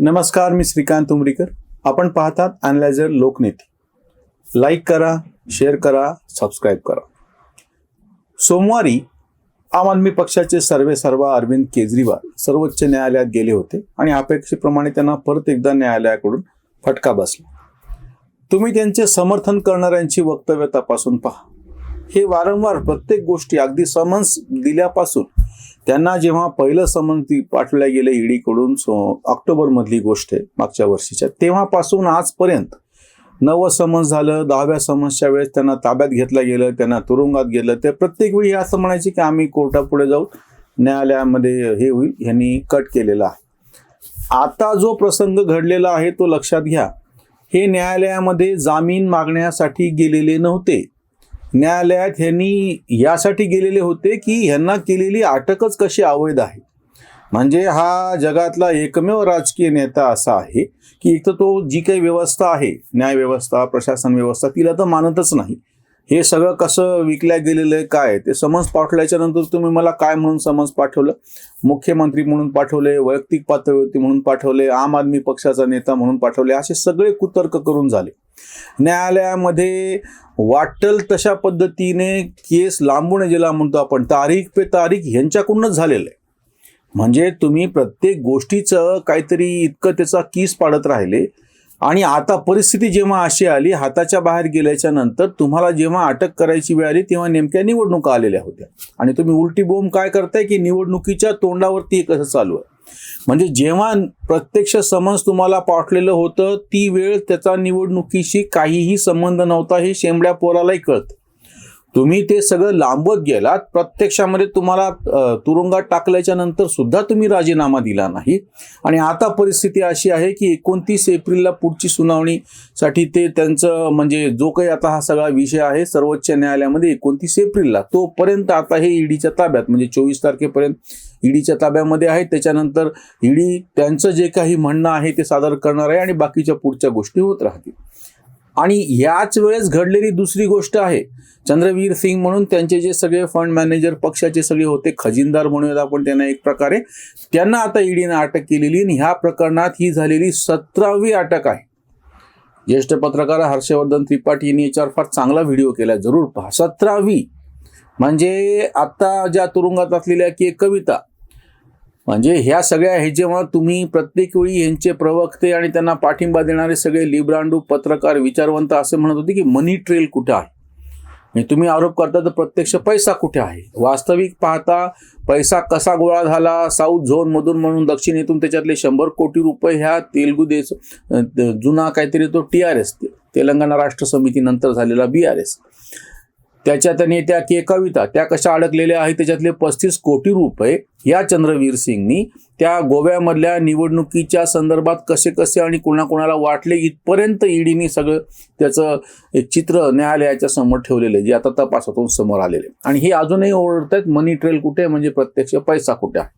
नमस्कार मी श्रीकांत उमरीकर. आपण पाहतात अनलायझर लोकनेते. लाईक करा शेअर करा सबस्क्राईब करा. सोमवारी आम आदमी पक्षाचे सर्वे सर्वा अरविंद केजरीवाल सर्वोच्च न्यायालयात गेले होते आणि अपेक्षेप्रमाणे त्यांना परत एकदा न्यायालयाकडून फटका बसला. तुम्ही त्यांचे समर्थन करणाऱ्यांची वक्तव्य तपासून पहा. हे वारंवार प्रत्येक गोष्टी अगदी समन्स दिल्यापासून त्यांना जेव्हा पहिलं समन्स दि- पाठवल्या गेलं ईडीकडून सो ऑक्टोबरमधली गोष्ट आहे मागच्या वर्षीच्या. तेव्हापासून आजपर्यंत नवं समन्स झालं दहाव्या समन्सच्या वेळेस त्यांना ताब्यात घेतलं गेलं त्यांना तुरुंगात गेलं ते प्रत्येक वेळी असं म्हणायचे की आम्ही कोर्टापुढे जाऊ न्यायालयामध्ये हे होईल ह्यांनी कट केलेला आहे. आता जो प्रसंग घडलेला आहे तो लक्षात घ्या. हे न्यायालयामध्ये जामीन मागण्यासाठी गेलेले नव्हते. न्यायालयात ह्यांनी यासाठी गेलेले होते की ह्यांना केलेली अटकच कशी अवैध आहे? म्हणजे हा जगातला एकमेव राजकीय नेता असा आहे की एक तर तो जी काही व्यवस्था आहे न्यायव्यवस्था प्रशासन व्यवस्था तिला तर मानतच नाही. हे सगळं कसं विकल्या गेलेलं आहे काय ते समज पाठवल्याच्या नंतर तुम्ही मला काय म्हणून समज पाठवलं? मुख्यमंत्री म्हणून पाठवले वैयक्तिक पातळीवरती म्हणून पाठवले आम आदमी पक्षाचा नेता म्हणून पाठवले असे सगळे कुतर्क करून झाले. न्यायालयामध्ये वाटल तशा पद्धतीने केस लांबून ज्याला म्हणतो आपण तारीख पे तारीख ह्यांच्याकडूनच झालेलं आहे. म्हणजे तुम्ही प्रत्येक गोष्टीचं काहीतरी इतकं त्याचा कीस पाडत राहिले आणि आता परिस्थिती जेव्हा अशी आली हाताच्या बाहेर गेल्याच्यानंतर तुम्हाला जेव्हा अटक करायची वेळ आली तेव्हा नेमक्या निवडणुका आलेल्या होत्या. आणि तुम्ही उलटी बोंब काय करताय की निवडणुकीच्या तोंडावरती एक कसं चालू आहे. म्हणजे जेव्हा प्रत्यक्ष समन्स तुम्हाला पाठलेलं होतं ती वेळ त्याचा निवडणुकीशी काहीही संबंध नव्हता हे शेंबड्या पोरालाही कळतं. तुम्ही ते सगळं लांबत गेलात प्रत्यक्षामध्ये तुम्हाला तुरुंगात टाकल्याच्या नंतर सुद्धा तुम्ही राजीनामा दिला नाही. आणि आता परिस्थिती अशी आहे की एकोणतीस एप्रिलला पुढची सुनावणीसाठी ते त्यांचं म्हणजे जो काही आता हा सगळा विषय आहे सर्वोच्च न्यायालयामध्ये एकोणतीस एप्रिलला तोपर्यंत आता हे ईडीच्या ताब्यात म्हणजे चोवीस तारखेपर्यंत ईडीच्या ताब्यामध्ये आहे. त्याच्यानंतर ईडी त्यांचं जे काही म्हणणं आहे ते सादर करणार आहे आणि बाकीच्या पुढच्या गोष्टी होत राहतील. आणि याच वेळेस घडलेली दुसरी गोष्ट आहे. चंद्रवीर सिंग म्हणून त्यांचे जे सगळे फंड मॅनेजर पक्षाचे सगळे होते खजिनदार म्हणूयात आपण त्यांना एक प्रकारे त्यांना आता ईडीनं अटक केलेली आणि ह्या प्रकरणात ही झालेली सतरावी अटक आहे. ज्येष्ठ पत्रकार हर्षवर्धन त्रिपाठी यांनी याच्यावर फार चांगला व्हिडिओ केला जरूर पहा. सतरावी म्हणजे आत्ता ज्या तुरुंगात असलेल्या की एक कविता म्हणजे ह्या सगळ्या हे जेव्हा तुम्ही प्रत्येक वेळी यांचे प्रवक्ते आणि त्यांना पाठिंबा देणारे सगळे लिब्रांडू पत्रकार विचारवंत असे म्हणत होते की मनी ट्रेल कुठे आहे? म्हणजे तुम्ही आरोप करता तर प्रत्यक्ष पैसा कुठे आहे? वास्तविक पाहता पैसा कसा गोळा झाला? साऊथ झोनमधून म्हणून दक्षिणेतून त्याच्यातले शंभर कोटी रुपये ह्या तेलगू देश जुना काहीतरी तो टी आर एस तेलंगणा राष्ट्र समितीनंतर झालेला बी आर एस त्याच्या आणि त्या के कविता त्या कशा अडकलेल्या आहेत त्याच्यातले पस्तीस कोटी रुपये या चंद्रवीर सिंगनी त्या गोव्यामधल्या निवडणुकीच्या संदर्भात कसे कसे आणि कोणाकोणाला वाटले इथपर्यंत ईडीने सगळं त्याचं एक चित्र न्यायालयाच्या समोर ठेवलेलं आहे जे आता तपासातून समोर आलेले. आहे. आणि हे अजूनही ओरडत आहेत मनी ट्रेल कुठे आहे? म्हणजे प्रत्यक्ष पैसा कुठे आहे?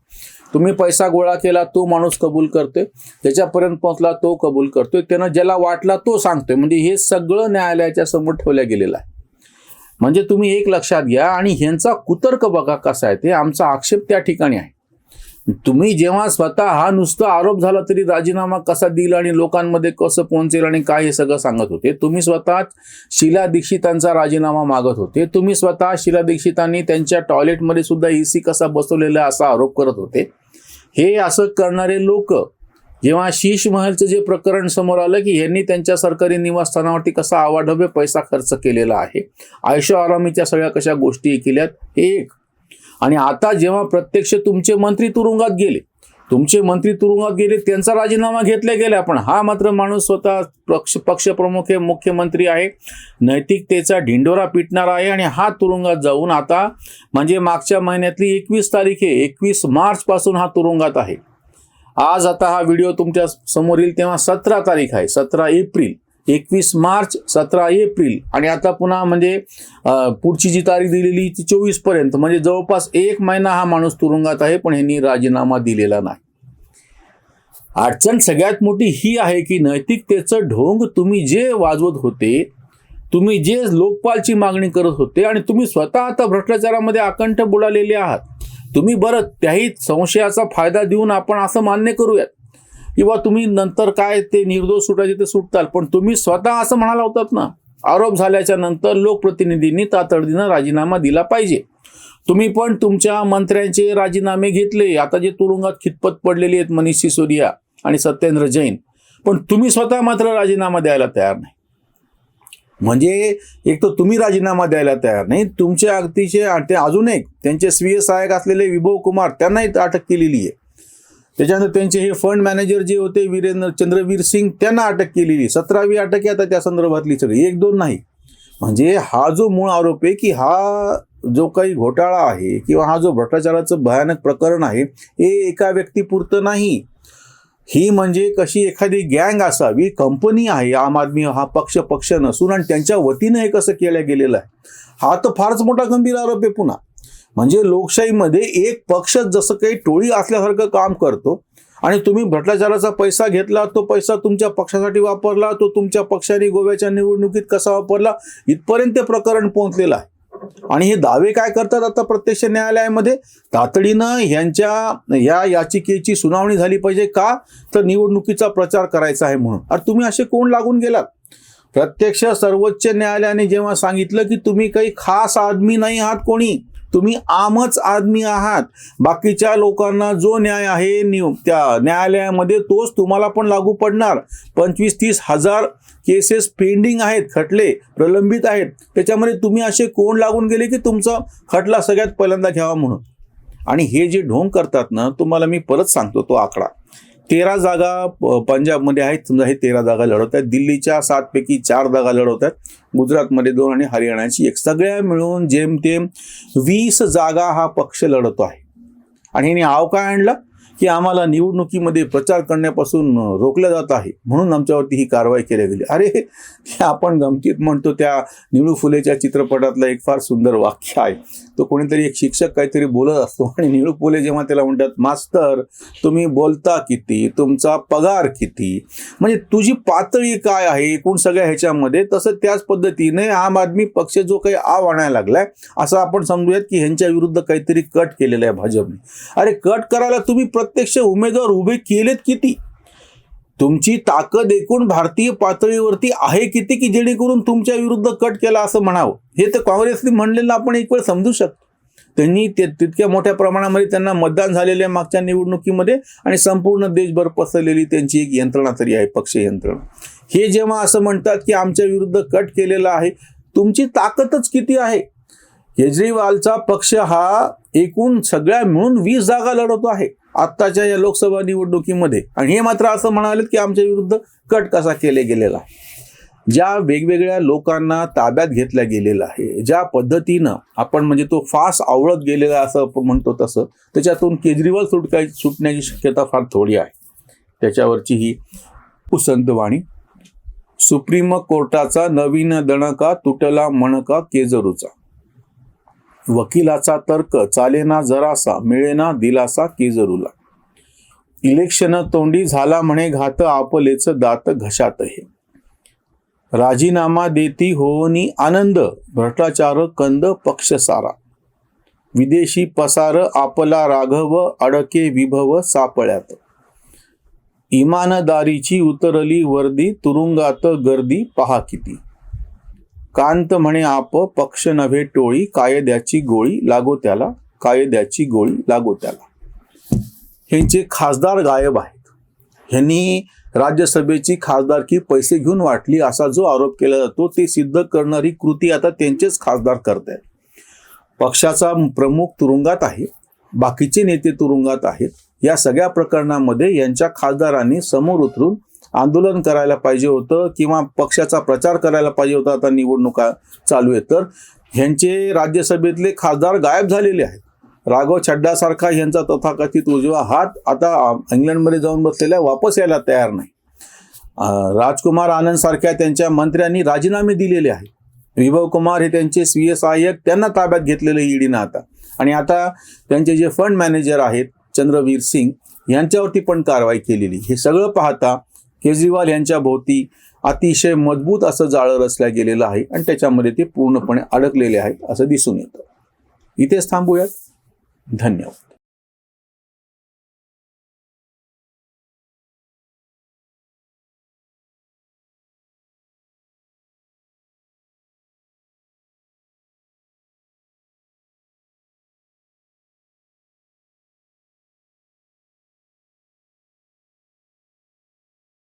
तुम्ही पैसा गोळा केला तो माणूस कबूल करतोय त्याच्यापर्यंत पोहोचला तो कबूल करतोय त्यानं ज्याला वाटला तो सांगतोय. म्हणजे हे सगळं न्यायालयाच्या समोर ठेवलं गेलेलं आहे. म्हणजे तुम्ही एक लक्षात घ्या आणि ह्यांचा कुतर्क बघा कसा आहे. ते आमचा आक्षेप त्या ठिकाणी आहे. तुम्ही जेव्हा स्वतः हा नुसता आरोप झाला तरी राजीनामा कसा देईल आणि लोकांमध्ये कसं पोहोचेल आणि काय हे सगळं सांगत होते. तुम्ही स्वतः शिला दीक्षितांचा राजीनामा मागत होते. तुम्ही स्वतः शिला दीक्षितांनी त्यांच्या टॉयलेटमध्ये सुद्धा एसी कसा बसवलेला असा आरोप करत होते. हे असं करणारे लोक जेव्हा शीश महलचं जे प्रकरण समोर आलं की यांनी त्यांच्या सरकारी निवासस्थानावरती कसा आवाढव्य पैसा खर्च केलेला आहे आयुष्य आरामीच्या सगळ्या कशा गोष्टी केल्यात हे एक. आणि आता जेव्हा प्रत्यक्ष तुमचे मंत्री तुरुंगात गेले तुमचे मंत्री तुरुंगात गेले त्यांचा राजीनामा घेतला गेला पण हा मात्र माणूस स्वतः पक्ष पक्षप्रमुख हे मुख्यमंत्री आहे नैतिकतेचा ढिंडोरा पिटणार आहे आणि हा तुरुंगात जाऊन आता म्हणजे मागच्या महिन्यातली एकवीस तारीख आहे एकवीस मार्चपासून हा तुरुंगात आहे. आज आता हा व्हिडिओ तुमच्यासमोर येईल तेव्हा सतरा तारीख आहे सतरा एप्रिल एकवीस मार्च सतरा एप्रिल आणि आता पुन्हा म्हणजे पुढची जी तारीख दिलेली ती चोवीसपर्यंत. म्हणजे जवळपास एक महिना हा माणूस तुरुंगात आहे पण यांनी राजीनामा दिलेला नाही. अडचण सगळ्यात मोठी ही आहे की नैतिकतेचं ढोंग तुम्ही जे वाजवत होते तुम्ही जे लोकपालची मागणी करत होते आणि तुम्ही स्वतः आता भ्रष्टाचारामध्ये अकंठ बुडालेले आहात. तुम्ही बरं त्याही संशयाचा फायदा देऊन आपण असं मान्य करूयात. किंवा तुम्ही नंतर काय ते निर्दोष सुटायचे ते सुटताल पण तुम्ही स्वतः असं म्हणाला होतात ना आरोप झाल्याच्यानंतर लोकप्रतिनिधींनी तातडीनं राजीनामा दिला पाहिजे. तुम्ही पण तुमच्या मंत्र्यांचे राजीनामे घेतले. आता जे तुरुंगात खितपत पडलेले आहेत मनीष सिसोदिया आणि सत्येंद्र जैन पण तुम्ही स्वतः मात्र राजीनामा द्यायला तयार नाही. म्हणजे एक तर तुम्ही राजीनामा द्यायला तयार नाही. तुमचे अगदीचे ते अजून एक त्यांचे स्वीय सहाय्यक असलेले विभव कुमार त्यांनाही अटक केलेली आहे. त्याच्यानंतर त्यांचे हे फंड मॅनेजर जे होते वीरेंद्र चंद्रवीर सिंग त्यांना अटक केलेली सतरावी अटक आहे आता त्या संदर्भातली सगळी. एक दोन नाही. म्हणजे हा जो मूळ आरोप आहे की हा जो काही घोटाळा आहे किंवा हा जो भ्रष्टाचाराचं भयानक प्रकरण आहे हे एका व्यक्तीपुरतं नाही. ही म्हणजे कशी एखादी गँग असावी कंपनी आहे आम आदमी हा पक्ष पक्ष नसून आणि त्यांच्या वतीनं हे कसं केलं गेलेलं आहे? हा तर फारच मोठा गंभीर आरोप आहे पुन्हा. म्हणजे लोकशाहीमध्ये एक पक्ष जसं काही टोळी असल्यासारखं काम करतो आणि तुम्ही भ्रष्टाचाराचा पैसा घेतला तो पैसा तुमच्या पक्षासाठी वापरला तो तुमच्या पक्षाने गोव्याच्या निवडणुकीत कसा वापरला इथपर्यंत ते प्रकरण पोहोचलेलं आहे. आणि हे दावे काय करतात आता प्रत्यक्ष न्यायालयामध्ये? तातडीनं ह्यांच्या या याचिकेची सुनावणी झाली पाहिजे का? तर निवडणुकीचा प्रचार करायचा आहे म्हणून. अरे तुम्ही असे कोण लागून गेलात? प्रत्यक्ष सर्वोच्च न्यायालयाने जेव्हा सांगितलं की तुम्ही काही खास आदमी नाही आहात कोणी तुम्ही आमच आदमी आहात. बाकीच्या लोकांना जो न्याय आहे निव त्या न्यायालयामध्ये तोच तुम्हाला पण लागू पडणार. पंचवीस तीस हजार केसेस पेंडिंग आहेत खटले प्रलंबित आहेत. त्याच्यामध्ये तुम्ही असे कोण लागून गेले की तुमचा खटला सगळ्यात पहिल्यांदा घ्यावा म्हणून? आणि हे जे ढोंग करतात ना तुम्हाला मी परत सांगतो तो आकडा. तेरा जागा प- पंजाबमध्ये आहेत. समजा हे तेरा जागा लढवत आहेत. दिल्लीच्या सातपैकी चार जागा लढवत आहेत. गुजरातमध्ये दोन आणि हरियाणाची एक. सगळ्या मिळून जेमतेम वीस जागा हा पक्ष लढतो आहे. आणि हिने आव काय आणला? की आम्हाला निवडणुकीमध्ये प्रचार करण्यापासून रोखलं जात आहे. म्हणून आमच्यावरती ही कारवाई केली गेली. अरे आपण गमतीत म्हणतो त्या निळू फुलेच्या चित्रपटातलं एक फार सुंदर वाक्य आहे. तो कोणीतरी एक शिक्षक काहीतरी बोलत असतो आणि निळू फुले जेव्हा त्याला म्हणतात मास्तर तुम्ही बोलता किती? तुमचा पगार किती? म्हणजे तुझी पातळी काय आहे एकूण सगळ्या ह्याच्यामध्ये? तसं त्याच पद्धतीने आम आदमी पक्ष जो काही आव आणायला लागलाय असं आपण समजूयात की ह्यांच्या विरुद्ध काहीतरी कट केलेलं आहे भाजपने. अरे कट करायला तुम्ही प्रत्यक्ष उमेदवार उभे केलेत किती? तुमची ताकद एकूण भारतीय पातळीवरती आहे किती की जेणेकरून तुमच्या विरुद्ध कट केला असं म्हणावं? हे तर काँग्रेसने म्हणलेलं आपण एक वेळ समजू शकतो. त्यांनी ते तितक्या मोठ्या प्रमाणामध्ये त्यांना मतदान झालेलं आहे मागच्या निवडणुकीमध्ये आणि संपूर्ण देशभर पसरलेली त्यांची एक यंत्रणा तरी आहे पक्ष यंत्रणा. हे जेव्हा असं म्हणतात की आमच्या विरुद्ध कट केलेला आहे तुमची ताकदच किती आहे? केजरीवालचा पक्ष हा एकूण सगळ्या मिळून वीस जागा लढवतो आहे. आत्ताच्या या लोकसभा निवडणुकीमध्ये. आणि हे मात्र असं म्हणालेत की आमच्या विरुद्ध कट कसा केले गेलेला? आहे ज्या वेगवेगळ्या लोकांना ताब्यात घेतल्या गेलेलं आहे ज्या पद्धतीनं आपण म्हणजे तो फास आवळत गेलेला असं आपण म्हणतो तसं त्याच्यातून केजरीवाल सुटकाय सुटण्याची शक्यता फार थोडी आहे. त्याच्यावरची ही उसंतवाणी सुप्रीम कोर्टाचा नवीन दणका तुटला मणका केजरूचा. वकिलाचा तर्क चालेना जरासा मिळेना दिलासा केजरूला इलेक्शन तोंडी झाला म्हणे घात आपलेच दात घशात हे. राजीनामा देती होनी आनंद भ्रष्टाचार कंद पक्ष सारा. विदेशी पसार आपला राघव अडके विभव सापळ्यात. इमानदारीची उतरली वर्दी तुरुंगात गर्दी पहा किती. कांत म्हणे आप पक्ष नव्हे टोळी कायद्याची गोळी लागो त्याला कायद्याची गोळी लागो त्याला. ह्यांचे खासदार गायब आहेत. ह्यांनी राज्यसभेची खासदारकी पैसे घेऊन वाटली असा जो आरोप केला जातो ते सिद्ध करणारी कृती आता त्यांचेच खासदार करत आहेत पक्षाचा प्रमुख तुरुंगात आहे बाकीचे नेते तुरुंगात आहेत. या सगळ्या प्रकरणामध्ये यांच्या खासदारांनी समोर उतरून आंदोलन करायला पाहिजे होतं किंवा पक्षाचा प्रचार करायला पाहिजे होता आता निवडणुका चालू आहेत. तर ह्यांचे राज्यसभेतले खासदार गायब झालेले आहेत. राघव छड्डासारखा यांचा तथाकथित उजवा हात आता इंग्लंडमध्ये जाऊन बसलेला वापस यायला तयार नाही. राजकुमार आनंद सारख्या त्यांच्या मंत्र्यांनी राजीनामे दिलेले आहेत. विभव कुमार हे त्यांचे स्वीय सहाय्यक त्यांना ताब्यात घेतलेलं ईडीनं आता. आणि आता त्यांचे जे फंड मॅनेजर आहेत चंद्रवीर सिंग यांच्यावरती पण कारवाई केलेली. हे सगळं पाहता केजरीवाल यांच्या भोवती अतिशय मजबूत असं जाळं रचल्या गेलेलं आहे आणि त्याच्यामध्ये ते पूर्णपणे अडकलेले आहेत असं दिसून येतं. इथेच थांबूयात. धन्यवाद.